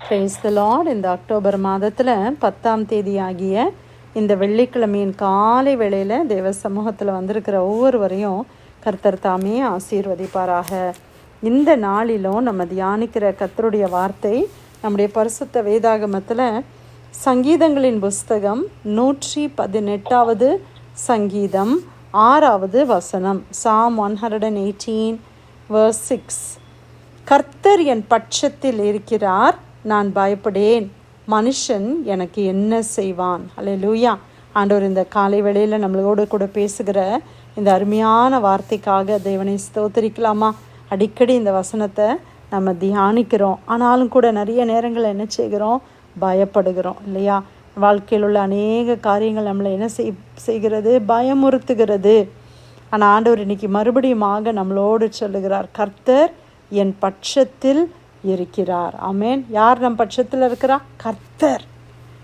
Price the lord இந்த October மாதத்தில் பத்தாம் தேதி ஆகிய இந்த வெள்ளிக்கிழமையின் காலை வேளையில் தேவ சமூகத்தில் வந்திருக்கிற ஒவ்வொருவரையும் கர்த்தர் தாமே ஆசீர்வதிப்பாராக. இந்த நாளிலும் நம்ம தியானிக்கிற கர்த்தருடைய வார்த்தை நம்முடைய பரிசுத்த வேதாகமத்தில் சங்கீதங்களின் புஸ்தகம் நூற்றி பதினெட்டாவது சங்கீதம் ஆறாவது வசனம் psalm one hundred and eighteen verse six கர்த்தர் என் பட்சத்தில் இருக்கிறார் நான் பயப்படேன். மனுஷன் எனக்கு என்ன செய்வான்? அல்ல லூயா ஆண்டவர் இந்த காலை வேளையில் நம்மளோடு கூட பேசுகிற இந்த அருமையான வார்த்தைக்காக தேவனை ஸ்தோத்தரிக்கலாமா? அடிக்கடி இந்த வசனத்தை நம்ம தியானிக்கிறோம். ஆனாலும் கூட நிறைய நேரங்கள் என்ன செய்கிறோம்? பயப்படுகிறோம் இல்லையா? வாழ்க்கையில் உள்ள அநேக காரியங்கள் நம்மளை என்ன செய் செய்கிறது? பயமுறுத்துகிறது. ஆனால் ஆண்டவர் இன்னைக்கு மறுபடியுமாக நம்மளோடு சொல்லுகிறார் கர்த்தர் என் பட்சத்தில் இருக்கிறார். ஆமேன். யார் நம் பட்சத்தில் இருக்கிறா கர்த்தர்.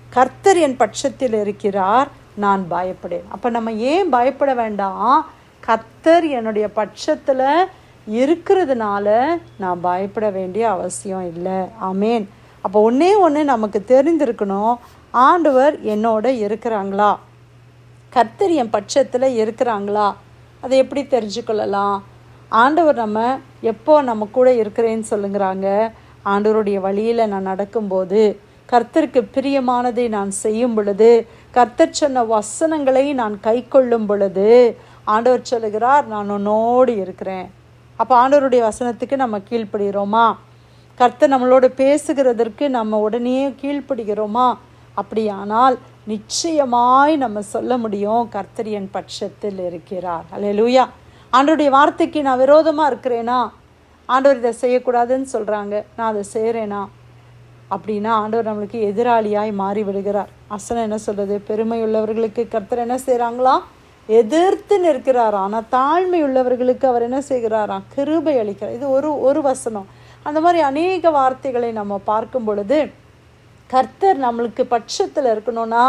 கர்த்தர் என் பட்சத்தில் இருக்கிறார். நான் பயப்படேன். அப்போ நம்ம ஏன் பயப்பட வேண்டாம்? கர்த்தர் என்னுடைய பட்சத்தில் இருக்கிறதுனால நான் பயப்பட வேண்டிய அவசியம் இல்லை. ஆமேன். அப்போ ஒன்றே ஒன்று நமக்கு தெரிந்திருக்கணும். ஆண்டவர் என்னோட இருக்கிறாங்களா? கர்த்தர் என் பட்சத்தில் இருக்கிறாங்களா? அதை எப்படி தெரிஞ்சுக்கொள்ளலாம்? ஆண்டவர் நம்ம எப்போ நம்ம கூட இருக்கிறேன்னு சொல்லுங்கிறாங்க. ஆண்டவருடைய வழியில் நான் நடக்கும்போது கர்த்தருக்கு பிரியமானதை நான் செய்யும் பொழுது கர்த்தர் சொன்ன வசனங்களை நான் கை கொள்ளும் பொழுது ஆண்டவர் சொல்லுகிறார் நான் உன்னோடு இருக்கிறேன். அப்போ ஆண்டவருடைய வசனத்துக்கு நம்ம கீழ்ப்படுகிறோமா? கர்த்தர் நம்மளோட பேசுகிறதற்கு நம்ம உடனே கீழ்ப்படுகிறோமா? அப்படியானால் நிச்சயமாய் நம்ம சொல்ல முடியும் கர்த்தர் என் பட்சத்தில் இருக்கிறார். அல்லேலூயா ஆண்டவருடைய வார்த்தைக்கு நான் விரோதமாக இருக்கிறேனா? ஆண்டவர் இதை செய்யக்கூடாதுன்னு சொல்கிறாங்க நான் அதை செய்கிறேனா அப்படின்னா ஆண்டவர் நம்மளுக்கு எதிராளியாய் மாறி விடுகிறார் அசனம் என்ன சொல்கிறது பெருமை உள்ளவர்களுக்கு கர்த்தர் என்ன செய்கிறாங்களா எதிர்த்து நிற்கிறாராம். ஆனால் தாழ்மை உள்ளவர்களுக்கு அவர் என்ன செய்கிறாராம்? கிருபை அளிக்கிறார். இது ஒரு ஒரு வசனம். அந்த மாதிரி அநேக வார்த்தைகளை நம்ம பார்க்கும் பொழுது கர்த்தர் நம்மளுக்கு பட்சத்தில் இருக்கணும்னா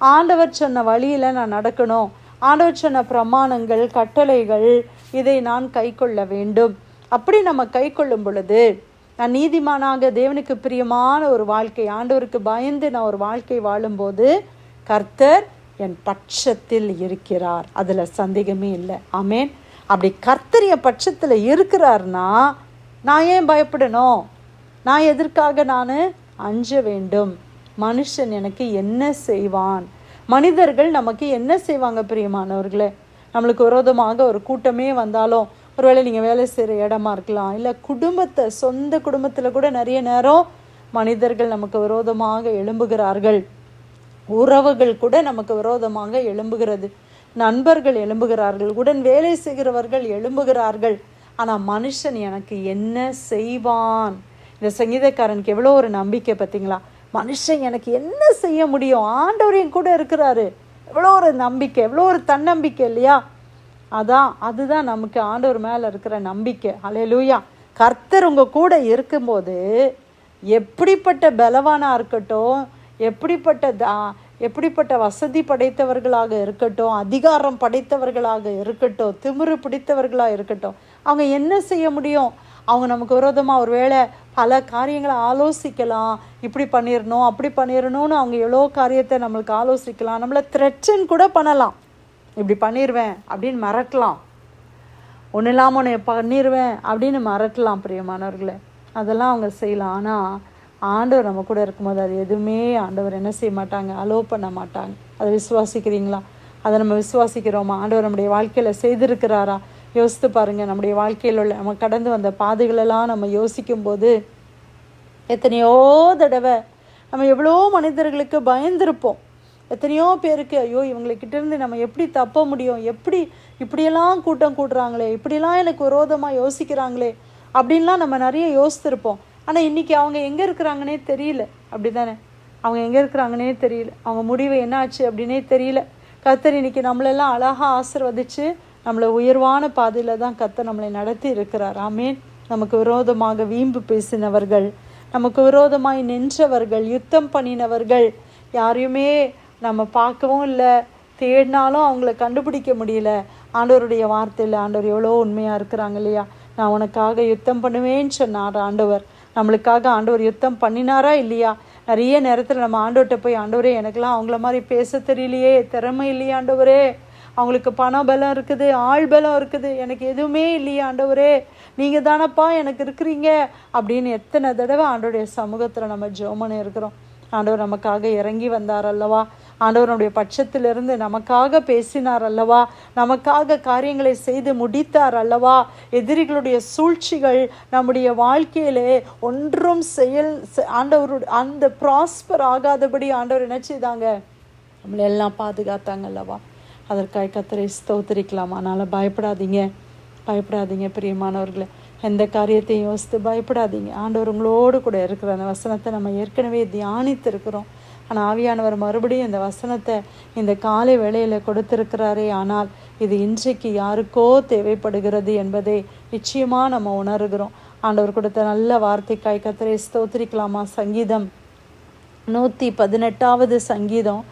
ஆண்டவர் சொன்ன வழியில் நான் நடக்கணும். ஆலோசனை பிரமாணங்கள் கட்டளைகள் இதை நான் கை கொள்ள வேண்டும். அப்படி நம்ம கை கொள்ளும் பொழுது நான் நீதிமானாக தேவனுக்கு பிரியமான ஒரு வாழ்க்கை ஆண்டவருக்கு பயந்து நான் ஒரு வாழ்க்கை வாழும்போது கர்த்தர் என் பட்சத்தில் இருக்கிறார். அதில் சந்தேகமே இல்லை. ஆமேன். அப்படி கர்த்தர் என் பட்சத்தில் இருக்கிறார்னா நான் ஏன் பயப்படணும்? நான் எதற்காக நான் அஞ்ச வேண்டும்? மனுஷன் எனக்கு என்ன செய்வான்? மனிதர்கள் நமக்கு என்ன செய்வாங்க பிரியமானவர்களே? நம்மளுக்கு விரோதமாக ஒரு கூட்டமே வந்தாலும் ஒருவேளை நீங்கள் வேலை செய்கிற இடமா இருக்கலாம் இல்லை குடும்பத்தை சொந்த குடும்பத்தில் கூட நிறைய நேரம் மனிதர்கள் நமக்கு விரோதமாக எழும்புகிறார்கள். உறவுகள் கூட நமக்கு விரோதமாக எழும்புகிறது. நண்பர்கள் எழும்புகிறார்கள் உடன் வேலை செய்கிறவர்கள் எழும்புகிறார்கள். ஆனால் மனுஷன் எனக்கு என்ன செய்வான்? இந்த சங்கீதக்காரனுக்கு எவ்வளோ ஒரு நம்பிக்கை பார்த்தீங்களா? மனுஷன் எனக்கு என்ன செய்ய முடியும்? ஆண்டவரையும் கூட இருக்கிறாரு. எவ்வளோ ஒரு நம்பிக்கை எவ்வளோ ஒரு தன்னம்பிக்கை இல்லையா? அதான் அதுதான் நமக்கு ஆண்டவர் மேலே இருக்கிற நம்பிக்கை. அலையலூயா கர்த்தர் உங்கள் கூட இருக்கும்போது எப்படிப்பட்ட பலவானாக இருக்கட்டும் எப்படிப்பட்ட தா எப்படிப்பட்ட வசதி படைத்தவர்களாக இருக்கட்டும் அதிகாரம் படைத்தவர்களாக இருக்கட்டும் திமிரு பிடித்தவர்களாக இருக்கட்டும் அவங்க என்ன செய்ய முடியும்? அவங்க நமக்கு விரோதமாக ஒரு வேளை பல காரியங்களை ஆலோசிக்கலாம். இப்படி பண்ணிடணும் அப்படி பண்ணிடணும்னு அவங்க எவ்வளோ காரியத்தை நம்மளுக்கு ஆலோசிக்கலாம். நம்மளை த்ரெட்டன் கூட பண்ணலாம். இப்படி பண்ணிடுவேன் அப்படின்னு மிரட்டலாம். ஒன்றும் இல்லாமல் உன்னை பண்ணிடுவேன் அப்படின்னு மிரட்டலாம் பிரியமானவர்களை. அதெல்லாம் அவங்க செய்யலாம். ஆனால் ஆண்டவர் நம்ம கூட இருக்கும்போது அது எதுவுமே ஆண்டவர் என்ன செய்ய மாட்டாங்க அலோ பண்ண மாட்டாங்க. அதை விசுவாசிக்கிறீங்களா? அதை நம்ம விசுவாசிக்கிறோமா? ஆண்டவர் நம்முடைய வாழ்க்கையில் செய்திருக்கிறாரா? யோசித்து பாருங்கள் நம்முடைய வாழ்க்கையில் உள்ள நம்ம கடந்து வந்த பாதைகளெல்லாம் நம்ம யோசிக்கும்போது எத்தனையோ தடவை நம்ம எவ்வளோ மனிதர்களுக்கு பயந்திருப்போம். எத்தனையோ பேருக்கு ஐயோ இவங்கக்கிட்டேருந்து நம்ம எப்படி தப்ப முடியும்? எப்படி இப்படியெல்லாம் கூட்டம் கூட்டுறாங்களே இப்படியெல்லாம் எனக்கு விரோதமாக யோசிக்கிறாங்களே? அப்படின்லாம் நம்ம நிறைய யோசித்திருப்போம். ஆனால் இன்றைக்கி அவங்க எங்கே இருக்கிறாங்கன்னே தெரியல. அப்படி தானே அவங்க எங்கே இருக்கிறாங்கன்னே தெரியல. அவங்க முடிவு என்ன ஆச்சு அப்படின்னே தெரியல. கத்தர் இன்னைக்கு நம்மளெல்லாம் அழகாக ஆசிர்வதிச்சு நம்மளை உயர்வான பாதையில் தான் கத்த நம்மளை நடத்தி இருக்கிறார். ஆமேன். நமக்கு விரோதமாக வீம்பு பேசினவர்கள் நமக்கு விரோதமாய் நின்றவர்கள் யுத்தம் பண்ணினவர்கள் யாரையுமே நம்ம பார்க்கவும் இல்லை. தேடினாலும் அவங்கள கண்டுபிடிக்க முடியல. ஆண்டவருடைய வார்த்தையில் ஆண்டவர் எவ்வளோ உண்மையாக இருக்கிறாங்க இல்லையா? நான் உனக்காக யுத்தம் பண்ணுவேன்னு சொன்னார் ஆண்டவர். நம்மளுக்காக ஆண்டவர் யுத்தம் பண்ணினாரா இல்லையா? நிறைய நேரத்தில் நம்ம ஆண்டவர்கிட்ட போய் ஆண்டவரே எனக்கெல்லாம் அவங்கள மாதிரி பேச தெரியலையே திறமை இல்லையா ஆண்டவரே. அவங்களுக்கு பண பலம் இருக்குது ஆள் பலம் இருக்குது. எனக்கு எதுவுமே இல்லையா ஆண்டவரே. நீங்கள் தானப்பா எனக்கு இருக்கிறீங்க. அப்படின்னு எத்தனை தடவை ஆண்டவருடைய சமூகத்தில் நம்ம ஜோமனை இருக்கிறோம். ஆண்டவர் நமக்காக இறங்கி வந்தார் அல்லவா? ஆண்டவருடைய பட்சத்திலிருந்து நமக்காக பேசினார் அல்லவா? நமக்காக காரியங்களை செய்து முடித்தார் அல்லவா? எதிரிகளுடைய சூழ்ச்சிகள் நம்முடைய வாழ்க்கையிலே ஒன்றும் செயல் செ- ஆண்டவருடைய அந்த ப்ராஸ்பர் ஆகாதபடி ஆண்டவர் என்ன செய்தாங்க? நம்மளை எல்லாம் பாதுகாத்தாங்க அல்லவா? அதற்காக கத்தரை ஸ்தோத்தரிக்கலாம். அதனால் பயப்படாதீங்க. பயப்படாதீங்க பிரியமானவர்களை. எந்த காரியத்தையும் யோசித்து பயப்படாதீங்க. ஆண்டவர் உங்களோடு கூட இருக்கிற அந்த வசனத்தை நம்ம ஏற்கனவே தியானித்து இருக்கிறோம் ஆனால் ஆவியானவர் மறுபடியும் இந்த வசனத்தை இந்த காலை வேளையில் கொடுத்திருக்கிறாரே. ஆனால் இது இன்றைக்கு யாருக்கோ தேவைப்படுகிறது என்பதை நிச்சயமாக நம்ம உணர்கிறோம். ஆண்டவர் கொடுத்த நல்ல வார்த்தைக்காய் கத்திரை ஸ்தோத்திரிக்கலாமா? சங்கீதம் நூற்றி பதினெட்டாவது சங்கீதம்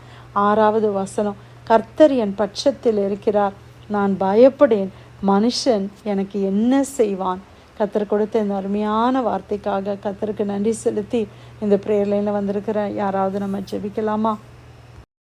ஆறாவது வசனம். கர்த்தர் என் பட்சத்தில் இருக்கிறார். நான் பயப்படேன். மனுஷன் எனக்கு என்ன செய்வான்? கத்தர் கொடுத்த இந்த அருமையான வார்த்தைக்காக கத்தருக்கு நன்றி செலுத்தி இந்த ப்ரேயர் லைனில் வந்திருக்கிற யாராவது நம்ம ஜெபிக்கலாமா?